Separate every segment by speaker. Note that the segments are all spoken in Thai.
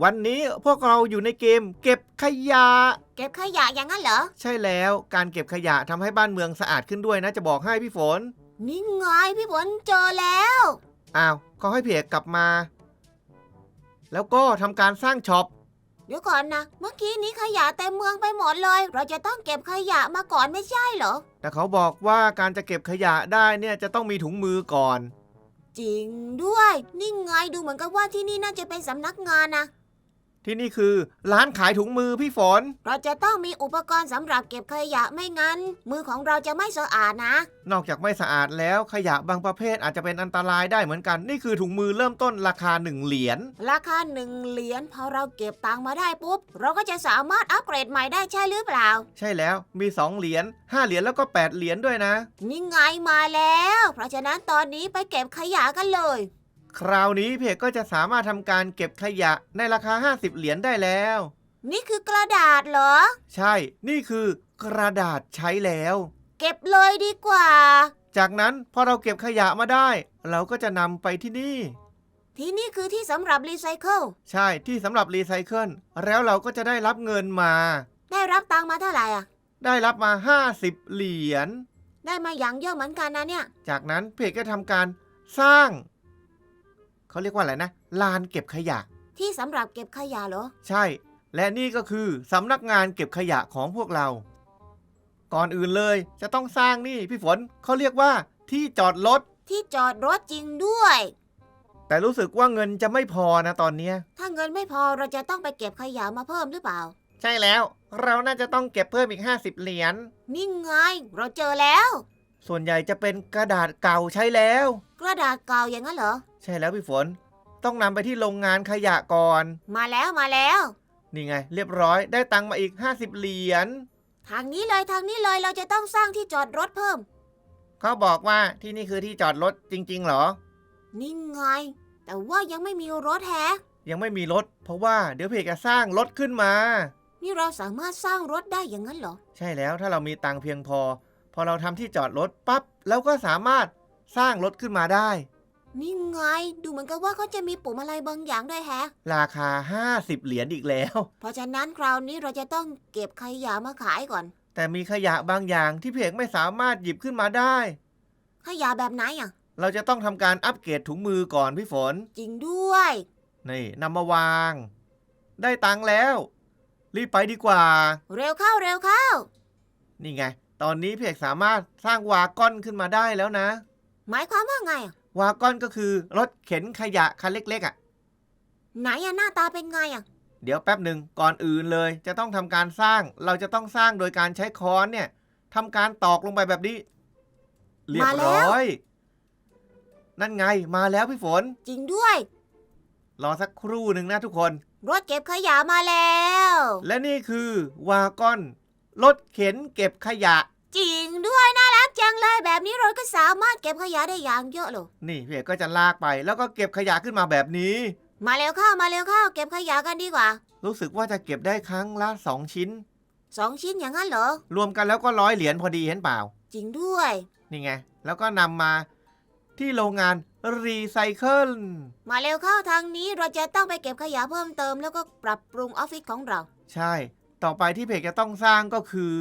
Speaker 1: วันนี้พวกเราอยู่ในเกม เก็บขยะ
Speaker 2: เก็บขยะอย่างนั้นเหรอ
Speaker 1: ใช่แล้วการเก็บขยะทำให้บ้านเมืองสะอาดขึ้นด้วยนะจะบอกให้พี่ฝน
Speaker 2: นี่ไงพี่ฝนเจอแล้ว
Speaker 1: อ้าวก็ให้เพียกกลับมา แล้วก็ทำการสร้างช็อป
Speaker 2: เดี๋ยวก่อนนะ เมื่อกี้นี้ขยะเต็มเมืองไปหมดเลย เราจะต้องเก็บขยะมาก่อนไม่ใช่เหรอ
Speaker 1: แต่เขาบอกว่าการจะเก็บขยะได้เนี่ยจะต้องมีถุงมือก่อน
Speaker 2: จริงด้วย นี่ไงดูเหมือนกับว่าที่นี่น่าจะเป็นสำนักงานนะ
Speaker 1: ที่นี่คือร้านขายถุงมือพี่ฝน
Speaker 2: เราจะต้องมีอุปกรณ์สำหรับเก็บขยะไม่งั้น มือของเราจะไม่สะอาดนะ
Speaker 1: นอกจากไม่สะอาดแล้วขยะบางประเภทอาจจะเป็นอันตรายได้เหมือนกัน นี่คือถุงมือเริ่มต้นราคาหนึ่งเหรียญ
Speaker 2: ราคาหนึ่งเหรียญพอเราเก็บตังค์มาได้ปุ๊บ เราก็จะสามารถอัปเกรดใหม่ได้ใช่หรือเปล่า
Speaker 1: ใช่แล้วมีสองเหรียญห้าเหรียญแล้วก็แปดเหรียญด้วยนะ
Speaker 2: นี่ไงมาแล้ว เพราะฉะนั้นตอนนี้ไปเก็บขยะกันเลย
Speaker 1: คราวนี้เพจก็จะสามารถทำการเก็บขยะในราคา 50 เหรียญได้แล้ว
Speaker 2: นี่คือกระดาษเหรอ
Speaker 1: ใช่ นี่คือกระดาษใช้แล้ว
Speaker 2: เก็บเลยดีกว่า
Speaker 1: จากนั้นพอเราเก็บขยะมาได้ เราก็จะนำไปที่นี่
Speaker 2: ที่นี่คือที่สำหรับรีไซเคิล
Speaker 1: ใช่ที่สำหรับรีไซเคิลแล้วเราก็จะได้รับเงินมา
Speaker 2: ได้รับตังค์มาเท่าไหร่อะ
Speaker 1: ได้รับมา 50 เหรียญ
Speaker 2: ได้มาอย่างเยอะเหมือนกันนะเนี่ย
Speaker 1: จากนั้นเพจก็ทำการสร้าง เขาเรียกว่าอะไรนะ ลานเก็บขยะ
Speaker 2: ที่สำหรับเก็บขยะเหรอ
Speaker 1: ใช่ และนี่ก็คือสำนักงานเก็บขยะของพวกเรา ก่อนอื่นเลยจะต้องสร้างนี่พี่ฝนเขาเรียกว่าที่จอดรถ
Speaker 2: ที่จอดรถจริงด้วย
Speaker 1: แต่รู้สึกว่าเงินจะไม่พอนะตอนเนี้ย
Speaker 2: ถ้าเงินไม่พอเราจะต้องไปเก็บขยะมาเพิ่มหรือเปล่า
Speaker 1: ใช่แล้ว เราน่าจะต้องเก็บเพิ่มอีก 50 เหรียญ
Speaker 2: นี่ไง เราเจอแล้ว
Speaker 1: ส่วนใหญ่จะเป็นกระดาษเก่าใช้แล้ว
Speaker 2: กระดาษเก่าอย่างนั้นเหรอ
Speaker 1: ใช่แล้วพี่ฝน ต้องนำไปที่โรงงานขยะก่อน
Speaker 2: มาแล้วมาแล้ว
Speaker 1: นี่ไง เรียบร้อยได้ตังค์มาอีก 50 เหรียญ
Speaker 2: ทางนี้เลยทางนี้เลยเราจะต้องสร้างที่จอดรถเพิ่ม
Speaker 1: เขาบอกว่าที่นี่คือที่จอดรถจริง ๆ เหรอ
Speaker 2: นี่ไง แต่ว่ายังไม่มีรถแฮะ
Speaker 1: ยังไม่มีรถ เพราะว่าเดี๋ยวเพจจะสร้างรถขึ้นมา
Speaker 2: นี่เราสามารถสร้างรถได้อย่างนั้นเหรอ
Speaker 1: ใช่แล้วถ้าเรามีตังค์เพียงพอ พอเราทำที่จอดรถปั๊บเราก็สามารถสร้างรถขึ้นมาได้
Speaker 2: นี่ไง ดูเหมือนกับว่าเขาจะมีปุ่มอะไรบางอย่างด้วยแฮะ
Speaker 1: ราคา 50 เหรียญอีกแล้ว
Speaker 2: เพราะฉะนั้นคราวนี้เราจะต้องเก็บขยะมาขายก่อน
Speaker 1: แต่มีขยะบางอย่างที่เพจไม่สามารถหยิบขึ้นมาได้
Speaker 2: ขยะแบบไหนอะ
Speaker 1: เราจะต้องทำการอัปเกรดถุงมือก่อนพี่ฝน
Speaker 2: จริงด้วย
Speaker 1: นี่นำมาวาง ได้ตังค์แล้ว รีบไปดีกว่า
Speaker 2: เร็วเข้าเร็วเข้า
Speaker 1: นี่ไง ตอนนี้เพจสามารถสร้างวากอนขึ้นมาได้แล้วนะ
Speaker 2: หมายความว่าไงอะ
Speaker 1: วากอนก็คือรถเข็นขยะคันเล็กๆอะ่ะ
Speaker 2: ไหนอะหน้าตาเป็นไงอะ
Speaker 1: เดี๋ยวแป๊บหนึ่งก่อนอื่นเลยจะต้องทำการสร้าง เราจะต้องสร้างโดยการใช้ค้อนเนี่ยทำการตอกลงไปแบบนี้ เรียบร้อย นั่นไงมาแล้วพี่ฝน
Speaker 2: จริงด้วย
Speaker 1: รอสักครู่หนึ่งนะทุกคน
Speaker 2: รถเก็บขยะมาแล้ว
Speaker 1: และนี่คือวากอนรถเข็นเก็บขยะ
Speaker 2: จังเลยแบบนี้เราก็สามารถเก็บขยะได้อย่างเยอะเลย
Speaker 1: นี่พี่เอกก็จะลากไปแล้วก็เก็บขยะขึ้นมาแบบนี้
Speaker 2: มาเร็วเข้ามาเร็วเข้าเก็บขยะกันดีกว่า
Speaker 1: รู้สึกว่าจะเก็บได้ครั้งละสองชิ้น
Speaker 2: สองชิ้นอย่างนั้นเหรอ
Speaker 1: รวมกันแล้วก็ร้อยเหรียญพอดีเห็นเปล่า
Speaker 2: จริงด้วย
Speaker 1: นี่ไง แล้วก็นำมาที่โรงงานรีไซเคิล
Speaker 2: มาเร็วเข้าทางนี้เราจะต้องไปเก็บขยะเพิ่มเติม แล้วก็ปรับปรุงออฟฟิศของเรา
Speaker 1: ใช่ ต่อไปที่เพจจะต้องสร้างก็คือ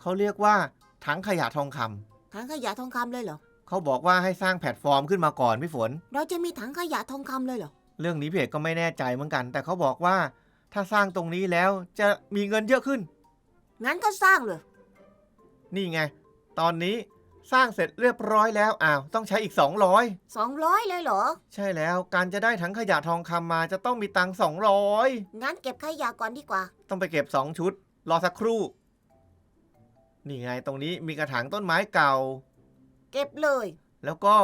Speaker 1: เขาเรียกว่า ถังขยะทองคำ
Speaker 2: ถังขยะทองคำเลยเหรอ
Speaker 1: เขาบอกว่าให้สร้างแพลตฟอร์มขึ้นมาก่อนพี่ฝน
Speaker 2: เราจะมีถังขยะทองคำเลยเหรอ
Speaker 1: เรื่องนี้เพจก็ไม่แน่ใจเหมือนกัน แต่เขาบอกว่าถ้าสร้างตรงนี้แล้วจะมีเงินเยอะขึ้น
Speaker 2: งั้นก็สร้างเลย
Speaker 1: นี่ไง ตอนนี้สร้างเสร็จเรียบร้อยแล้วอ้าวต้องใช้อีก 200
Speaker 2: สองร้อยเลยเหรอ
Speaker 1: ใช่แล้วการจะได้ถังขยะทองคำมาจะต้องมีตังค์200
Speaker 2: งั้นเก็บขยะก่อนดีกว่า
Speaker 1: ต้องไปเก็บ 2 ชุด รอสักครู่ นี่ไงตรงนี้มีกระถางต้นไม้เก่า
Speaker 2: เก็บเลย
Speaker 1: แล้วก็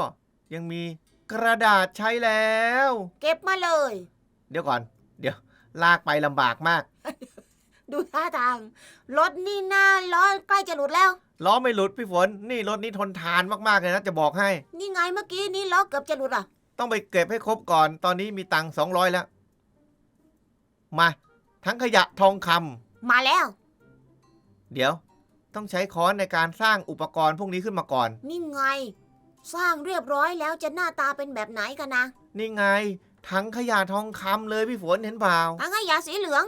Speaker 1: ยังมีกระดาษใช้แล้ว
Speaker 2: เก็บมาเลย
Speaker 1: เดี๋ยวก่อน เดี๋ยวลากไปลำบากมาก
Speaker 2: ดูท่าทาง รถนี่หน้าล้อใกล้จะหลุดแล้ว
Speaker 1: ล้อไม่หลุดพี่ฝน นี่รถนี้ทนทานมากๆเลยนะจะบอกให้
Speaker 2: นี่ไงเมื่อกี้นี้ล้อเกือบจะหลุดอะ
Speaker 1: ต้องไปเก็บให้ครบก่อน ตอนนี้มีตังค์200แล้ว มา ทั้งขยะทองคำ
Speaker 2: มาแล้ว
Speaker 1: เดี๋ยว ต้องใช้ค้อนในการสร้างอุปกรณ์พวกนี้ขึ้นมาก่อน
Speaker 2: นี่ไง สร้างเรียบร้อยแล้วจะหน้าตาเป็นแบบไหนกันนะ
Speaker 1: นี่ไงถังขยะทองคำเลยพี่ฝนเห็นเปล่า
Speaker 2: ถังขยะสีเหลือง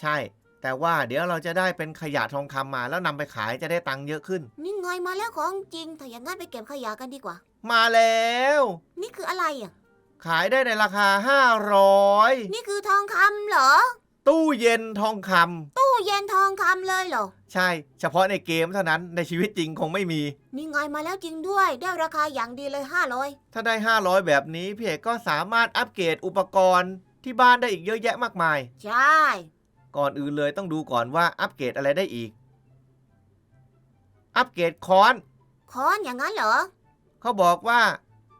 Speaker 1: ใช่ แต่ว่าเดี๋ยวเราจะได้เป็นขยะทองคำมาแล้วนำไปขายจะได้ตังค์เยอะขึ้น
Speaker 2: นี่ไงมาแล้วของจริง ถ้าอย่างนั้นไปเก็บขยะกันดีกว่า
Speaker 1: มาแล้ว
Speaker 2: นี่คืออะไรอะ
Speaker 1: ขายได้ในราคา500
Speaker 2: นี่คือทองคำเหรอ
Speaker 1: ตู้เย็นทองคำ
Speaker 2: ตู้เย็นทองคำเลยเหรอ
Speaker 1: ใช่ เฉพาะในเกมเท่านั้นในชีวิตจริงคงไม่มี
Speaker 2: นี่ไงมาแล้วจริงด้วย ได้ราคาอย่างดีเลยห้าร้อย
Speaker 1: ถ้าได้ 500 แบบนี้พี่เอกก็สามารถอัปเกรดอุปกรณ์ที่บ้านได้อีกเยอะแยะมากมาย
Speaker 2: ใช่
Speaker 1: ก่อนอื่นเลยต้องดูก่อนว่าอัปเกรดอะไรได้อีก อัปเกรดค้อน
Speaker 2: ค้อนอย่างนั้นเหรอ
Speaker 1: เขาบอกว่า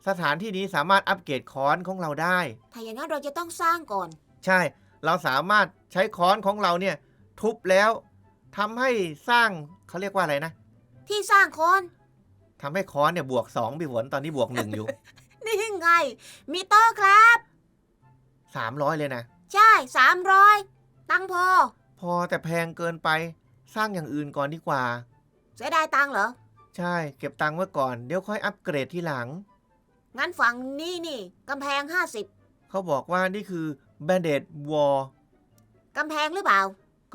Speaker 1: สถานที่นี้สามารถอัปเกรดค้อนของเราได้
Speaker 2: ถ้าอย่างนั้นเราจะต้องสร้างก่อน
Speaker 1: ใช่ เราสามารถใช้ค้อนของเราเนี่ย ทุบแล้วทำให้สร้างเขาเรียกว่าอะไรนะ
Speaker 2: ที่สร้างค้อน
Speaker 1: ทำให้ค้อนเนี่ยบวก2พี่ฝนตอนนี้บวก1อยู่
Speaker 2: นี่ไงมีโต๊ะครับ
Speaker 1: 300เลยนะ
Speaker 2: ใช่สามร้อยตังค์พอ
Speaker 1: พอแต่แพงเกินไปสร้างอย่างอื่นก่อนดีกว่า
Speaker 2: เสียดายตังค์เหรอ
Speaker 1: ใช่เก็บตังค์ไว้ก่อนเดี๋ยวค่อยอัปเกรดทีหลัง
Speaker 2: งั้นฝั่งนี้นี่กำแพงห้าสิบ
Speaker 1: เขาบอกว่านี่คือ b a n d a d Wall
Speaker 2: กำแพงหรือเปล่า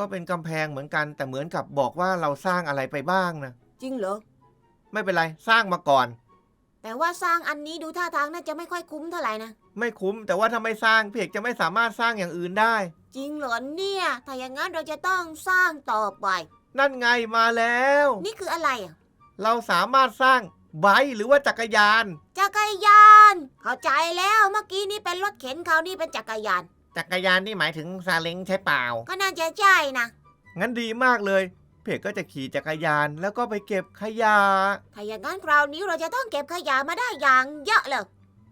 Speaker 1: ก็เป็นกำแพงเหมือนกัน แต่เหมือนกับบอกว่าเราสร้างอะไรไปบ้างนะ
Speaker 2: จริงเหรอ
Speaker 1: ไม่เป็นไรสร้างมาก่อน
Speaker 2: แต่ว่าสร้างอันนี้ดูท่าทางน่าจะไม่ค่อยคุ้มเท่าไหร่นะ
Speaker 1: ไม่คุ้ม แต่ว่าถ้าไม่สร้างพี่เอกจะไม่สามารถสร้างอย่างอื่นได้
Speaker 2: จริงเหรอเนี่ย ถ้าอย่างนั้นเราจะต้องสร้างต่อไป
Speaker 1: นั่นไงมาแล้ว
Speaker 2: นี่คืออะไรอะ
Speaker 1: เราสามารถสร้างไบค์หรือว่าจักรยาน
Speaker 2: จักรยาน เข้าใจแล้ว เมื่อกี้นี่เป็นรถเข็นคราวนี้เป็นจักรยาน
Speaker 1: จักรยานนี่หมายถึงซาเล้งใช่เปล่า
Speaker 2: ก็น่าจะใช่นะ
Speaker 1: งั้นดีมากเลย เพจก็จะขี่จักรยานแล้วก็ไปเก็บขยะ
Speaker 2: ถ้าอย่างนั้นคราวนี้เราจะต้องเก็บขยะมาได้อย่างเยอะเลย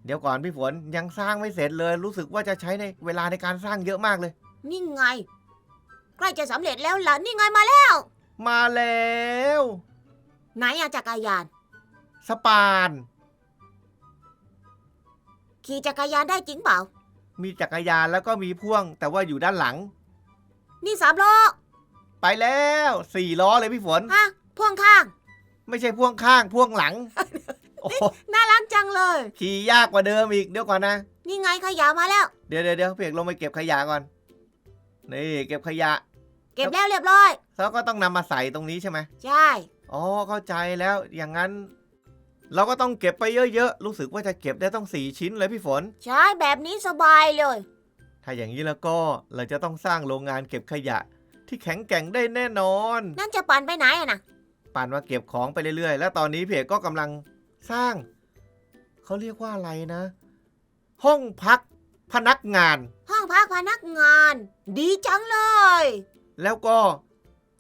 Speaker 1: เดี๋ยวก่อนพี่ฝนยังสร้างไม่เสร็จเลย รู้สึกว่าจะใช้ในเวลาในการสร้างเยอะมากเลย
Speaker 2: นี่ไง ใกล้จะสำเร็จแล้วล่ะนี่ไงมาแล้ว
Speaker 1: มาแล้ว
Speaker 2: ไหนอะจักรยาน
Speaker 1: สปาน
Speaker 2: ขี่จักรยานได้จริงเปล่า
Speaker 1: มีจักรยานแล้วก็มีพ่วง แต่ว่าอยู่ด้านหลัง
Speaker 2: นี่สามล้อ
Speaker 1: ไปแล้วสี่ล้อเลยพี่ฝน
Speaker 2: ฮะพ่วงข้าง
Speaker 1: ไม่ใช่พ่วงข้างพ่วงหลังโอ้โห
Speaker 2: น่ารักจังเลย
Speaker 1: ขี่ยากกว่าเดิมอีกเดี๋ยวก่อนนะ
Speaker 2: นี่ไงขยะมาแล้ว
Speaker 1: เดี๋ยวเดี๋ยวเดี๋ยวพี่เอกลงไปเก็บขยะก่อน นี่เก็บขยะ
Speaker 2: เก็บแล้วเรียบร้อย
Speaker 1: แล้วก็ต้องนำมาใส่ตรงนี้ใช่ไหม
Speaker 2: ใช่
Speaker 1: อ๋อเข้าใจแล้วอย่างนั้น เราก็ต้องเก็บไปเยอะๆ รู้สึกว่าจะเก็บได้ต้องสี่ชิ้นเลยพี่ฝน
Speaker 2: ใช่แบบนี้สบายเลย
Speaker 1: ถ้าอย่างนี้แล้วก็เราจะต้องสร้างโรงงานเก็บขยะ ที่แข็งแกร่งได้แน่นอน
Speaker 2: นั่นจะปั่นไปไหนอะนะ
Speaker 1: ป่านมาเก็บของไปเรื่อยๆ แล้วตอนนี้พี่เอกก็กำลังสร้าง เขาเรียกว่าอะไรนะ ห้องพักพนักงาน
Speaker 2: ห้องพักพนักงาน ดีจังเลย
Speaker 1: แล้วก็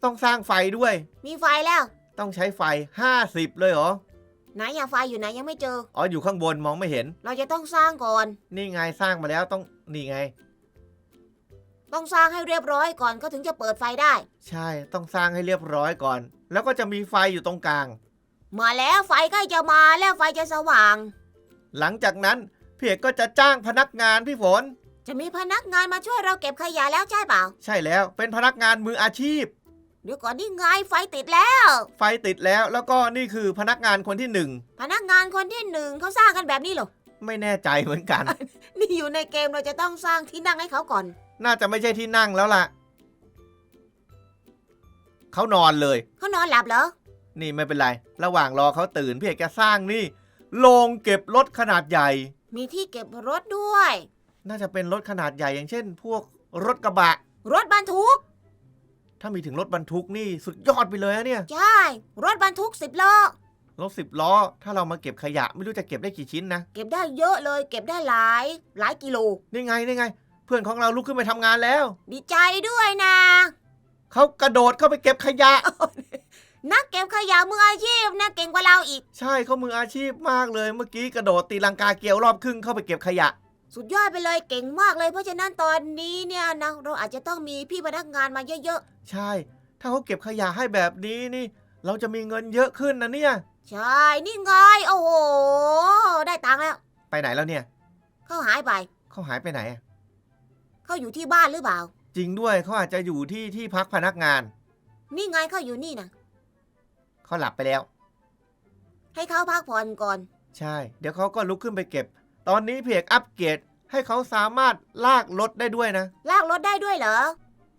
Speaker 1: ต้องสร้างไฟด้วย
Speaker 2: มีไฟแล้ว
Speaker 1: ต้องใช้ไฟ 50 เลยเหรอ
Speaker 2: ไหนอะไฟอยู่ไหนยังไม่เจอ
Speaker 1: อ๋ออยู่ข้างบนมองไม่เห็น
Speaker 2: เราจะต้องสร้างก่อน
Speaker 1: นี่ไงสร้างมาแล้วต้องนี่ไง
Speaker 2: ต้องสร้างให้เรียบร้อยก่อนก็ถึงจะเปิดไฟได้
Speaker 1: ใช่ต้องสร้างให้เรียบร้อยก่อน แล้วก็จะมีไฟอยู่ตรงกลาง
Speaker 2: มาแล้วไฟใกล้จะมาแล้วไฟจะสว่าง
Speaker 1: หลังจากนั้นพี่เอกก็จะจ้างพนักงานพี่ฝน
Speaker 2: จะมีพนักงานมาช่วยเราเก็บขยะแล้วใช่เปล่า
Speaker 1: ใช่แล้วเป็นพนักงานมืออาชีพ
Speaker 2: เดี๋ยวก่อนนี่ไงไฟติดแล้ว
Speaker 1: ไฟติดแล้วแล้วก็นี่คือพนักงานคนที่หนึ่ง
Speaker 2: พนักงานคนที่หนึ่งเขาสร้างกันแบบนี้เหรอ
Speaker 1: ไม่แน่ใจเหมือนกัน
Speaker 2: นี่อยู่ในเกมเราจะต้องสร้างที่นั่งให้เขาก่อน
Speaker 1: น่าจะไม่ใช่ที่นั่งแล้วล่ะ เขานอนเลย
Speaker 2: เขานอนหลับเหรอ
Speaker 1: นี่ไม่เป็นไร ระหว่างรอเขาตื่นพี่เอกจะสร้างนี่โรงเก็บรถขนาดใหญ่
Speaker 2: มีที่เก็บรถด้วย
Speaker 1: น่าจะเป็นรถขนาดใหญ่อย่างเช่น พวกรถกระบะ
Speaker 2: รถบรรทุก
Speaker 1: ถ้ามีถึงรถบรรทุกนี่สุดยอดไปเลยนะเนี่ย
Speaker 2: ใช่ รถบรรทุกสิบล้อ
Speaker 1: รถสิบล้อ ถ้าเรามาเก็บขยะไม่รู้จะเก็บได้กี่ชิ้นนะ
Speaker 2: เก็บได้เยอะเลย เก็บได้หลาย หลายกิโล
Speaker 1: นี่ไงนี่ไง เพื่อนของเราลุกขึ้นไปทำงานแล้ว
Speaker 2: ดีใจด้วยนะ
Speaker 1: เขากระโดดเข้าไปเก็บขยะ
Speaker 2: นักเก็บขยะมืออาชีพนะเก่งกว่าเราอีก
Speaker 1: ใช่เขามืออาชีพมากเลย เมื่อกี้กระโดดตีลังกาเกียวรอบครึ่งเข้าไปเก็บขยะ
Speaker 2: สุดยอดไปเลยเก่งมากเลย เพราะฉะนั้นตอนนี้เนี่ยนะเราอาจจะต้องมีพี่พนักงานมาเยอะ
Speaker 1: ใช่ ถ้าเขาเก็บขยะให้แบบนี้นี่ เราจะมีเงินเยอะขึ้นนะเนี่ย
Speaker 2: ๆ ใช่นี่ไงโอ้โห ได้ตังค์แล้ว
Speaker 1: ไปไหนแล้วเนี่ย
Speaker 2: เขาหายไป
Speaker 1: เขาหายไปไหนอะ
Speaker 2: เขาอยู่ที่บ้านหรือเปล่า
Speaker 1: จริงด้วยเขาอาจจะอยู่ที่ที่พักพนักงาน
Speaker 2: นี่ไงเขาอยู่นี่นะ
Speaker 1: เขาหลับไปแล้ว
Speaker 2: ให้เขาพักผ่อนก่อน
Speaker 1: ใช่ เดี๋ยวเขาก็ลุกขึ้นไปเก็บ ตอนนี้เพจอัปเกรดให้เขาสามารถลากรถได้ด้วยนะ
Speaker 2: ลากรถได้ด้วยเหรอ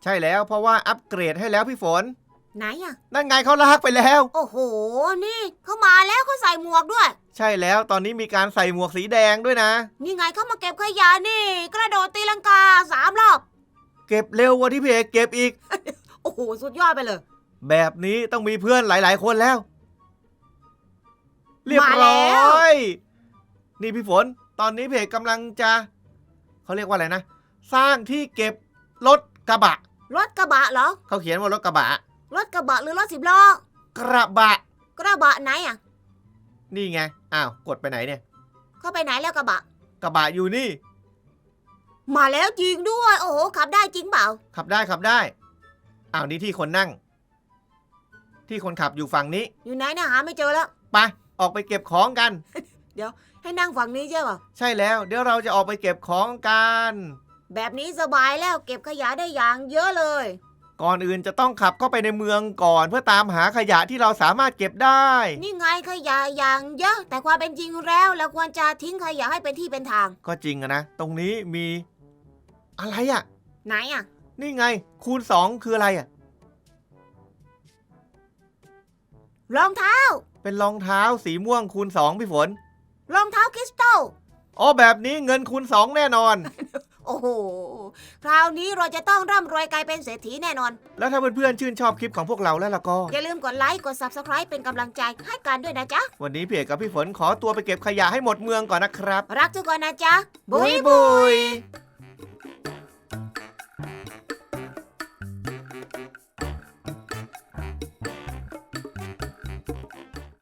Speaker 1: ใช่แล้วเพราะว่าอัปเกรดให้แล้วพี่ฝน
Speaker 2: ไหนอะ
Speaker 1: นั่นไงเขาลากไปแล้ว
Speaker 2: โอ้โห นี่เขามาแล้วเขาใส่หมวกด้วย
Speaker 1: ใช่แล้วตอนนี้มีการใส่หมวกสีแดงด้วยนะ
Speaker 2: นี่ไงเขามาเก็บขยะนี่ กระโดดตีลังกาสามรอบ
Speaker 1: เก็บเร็วกว่าที่พี่เอกเก็บอีก
Speaker 2: โอ้โห สุดยอดไปเลย
Speaker 1: แบบนี้ต้องมีเพื่อนหลาย ๆ คนแล้ว เรียบ
Speaker 2: มาแล้
Speaker 1: ร้
Speaker 2: ว
Speaker 1: อย นี่พี่ฝน ตอนนี้พี่เอกกำลังจะเขาเรียกว่าอะไรนะ สร้างที่เก็บรถกระบะ
Speaker 2: รถกระบะเหรอ
Speaker 1: เขาเขียนว่ารถกระบะ
Speaker 2: รถกระบะหรือรถสิบล้อ ก
Speaker 1: ระบะ
Speaker 2: กระบะไหนอะ
Speaker 1: นี่ไง อ้าว กดไปไหนเนี่ย
Speaker 2: เขาไปไหนแล้วกระบะ
Speaker 1: กระบะอยู่นี่
Speaker 2: มาแล้วจริงด้วย โอ้โห ขับได้จริงเปล่า
Speaker 1: ขับได้ขับได้ อ้าวนี่ที่คนนั่ง ที่คนขับอยู่ฝั่งนี้
Speaker 2: อยู่ไหนนะหาไม่เจอแล้ว
Speaker 1: ไป ออกไปเก็บของกัน
Speaker 2: ให้นั่งฝั่งนี้ใช่ป่ะ
Speaker 1: ใช่แล้ว เดี๋ยวเราจะออกไปเก็บของกัน
Speaker 2: แบบนี้สบายแล้วเก็บขยะได้อย่างเยอะเลย
Speaker 1: ก่อนอื่นจะต้องขับเข้าไปในเมืองก่อนเพื่อตามหาขยะที่เราสามารถเก็บได้
Speaker 2: นี่ไงขยะอย่างเยอะ แต่ความเป็นจริงแล้วเราควรจะทิ้งขยะให้เป็นที่เป็นทาง
Speaker 1: ก็จริงอะนะ ตรงนี้มี อะไรอะ
Speaker 2: ไหนอะ
Speaker 1: นี่ไง คูณสองคืออะไรอะ
Speaker 2: รองเท้า
Speaker 1: เป็นรองเท้าสีม่วงคูณสองพี่ฝน
Speaker 2: รองเท้าคริสตัล
Speaker 1: อ๋อแบบนี้เงินคูณสองแน่นอน
Speaker 2: โอ้โห คราวนี้เราจะต้องร่ำรวยกลายเป็นเศรษฐีแน่นอน
Speaker 1: แล้วถ้าเพื่อนๆชื่นชอบคลิปของพวกเราแล้วล่ะก็
Speaker 2: อย่าลืมกดไลค์ กด Subscribe เป็นกำลังใจให้กันด้วยนะจ๊ะ
Speaker 1: วันนี้พี่เอกกับพี่ฝนขอตัวไปเก็บขยะให้หมดเมืองก่อนนะครับ
Speaker 2: รักทุกคนนะจ๊ะ
Speaker 1: บุยบุย